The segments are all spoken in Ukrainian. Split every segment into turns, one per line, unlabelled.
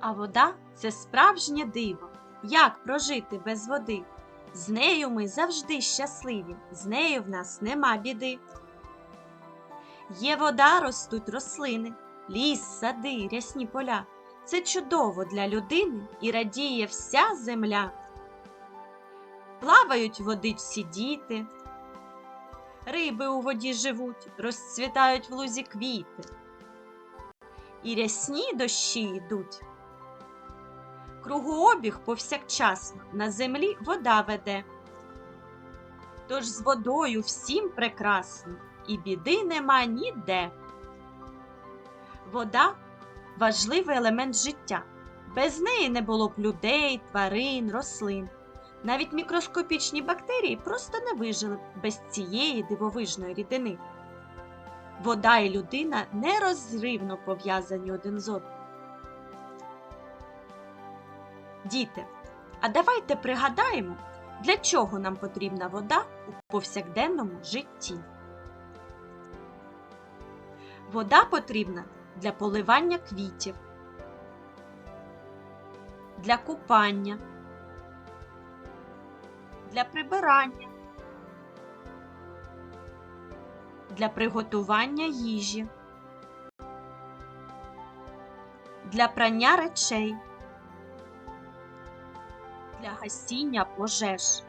А вода це справжнє диво. Як прожити без води? З нею ми завжди щасливі, з нею в нас нема біди. Є вода, ростуть рослини, ліс, сади, рясні поля. Це чудово для людини і радіє вся земля. Плавають в водичці діти, риби у воді живуть, розцвітають в лузі квіти. І рясні дощі йдуть. Кругообіг повсякчасно на землі вода веде. Тож з водою всім прекрасно, і біди нема ніде. Вода важливий елемент життя. Без неї не було б людей, тварин, рослин. Навіть мікроскопічні бактерії просто не вижили б без цієї дивовижної рідини. Вода і людина нерозривно пов'язані один з одним. Діти, а давайте пригадаємо, для чого нам потрібна вода у повсякденному житті. Вода потрібна для поливання квітів, для купання, для прибирання, для приготування їжі, для прання речей, для гасіння пожеж.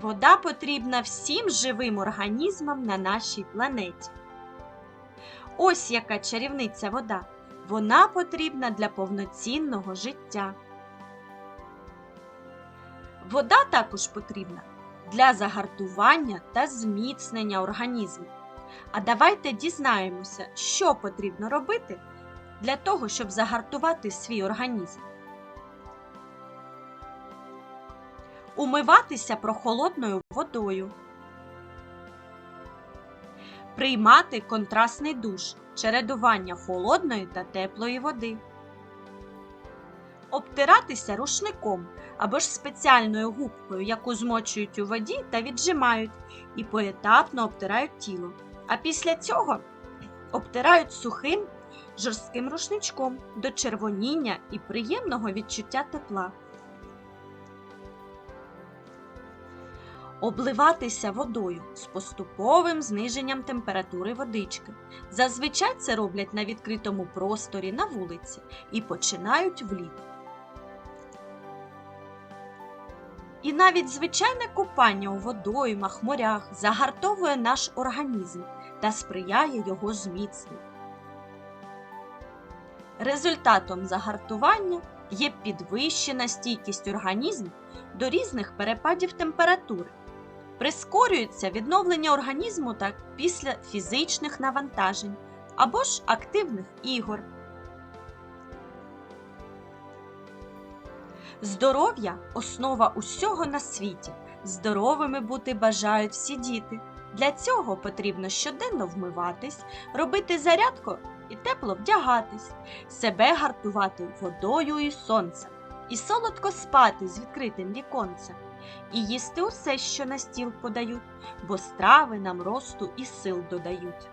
Вода потрібна всім живим організмам на нашій планеті. Ось яка чарівниця вода. Вона потрібна для повноцінного життя. Вода також потрібна для загартування та зміцнення організму. А давайте дізнаємося, що потрібно робити для того, щоб загартувати свій організм. Умиватися прохолодною водою. Приймати контрастний душ, чередування холодної та теплої води. Обтиратися рушником або ж спеціальною губкою, яку змочують у воді та віджимають, і поетапно обтирають тіло. А після цього обтирають сухим жорстким рушничком до червоніння і приємного відчуття тепла. Обливатися водою з поступовим зниженням температури водички. Зазвичай це роблять на відкритому просторі на вулиці і починають влітку. І навіть звичайне купання у водоймах, морях загартовує наш організм та сприяє його зміцненню. Результатом загартування є підвищена стійкість організму до різних перепадів температури. Прискорюється відновлення організму так після фізичних навантажень або ж активних ігор. Здоров'я основа усього на світі. Здоровими бути бажають всі діти. Для цього потрібно щоденно вмиватись, робити зарядку і тепло вдягатись, себе гартувати водою і сонцем, і солодко спати з відкритим віконцем, і їсти усе, що на стіл подають, бо страви нам росту і сил додають.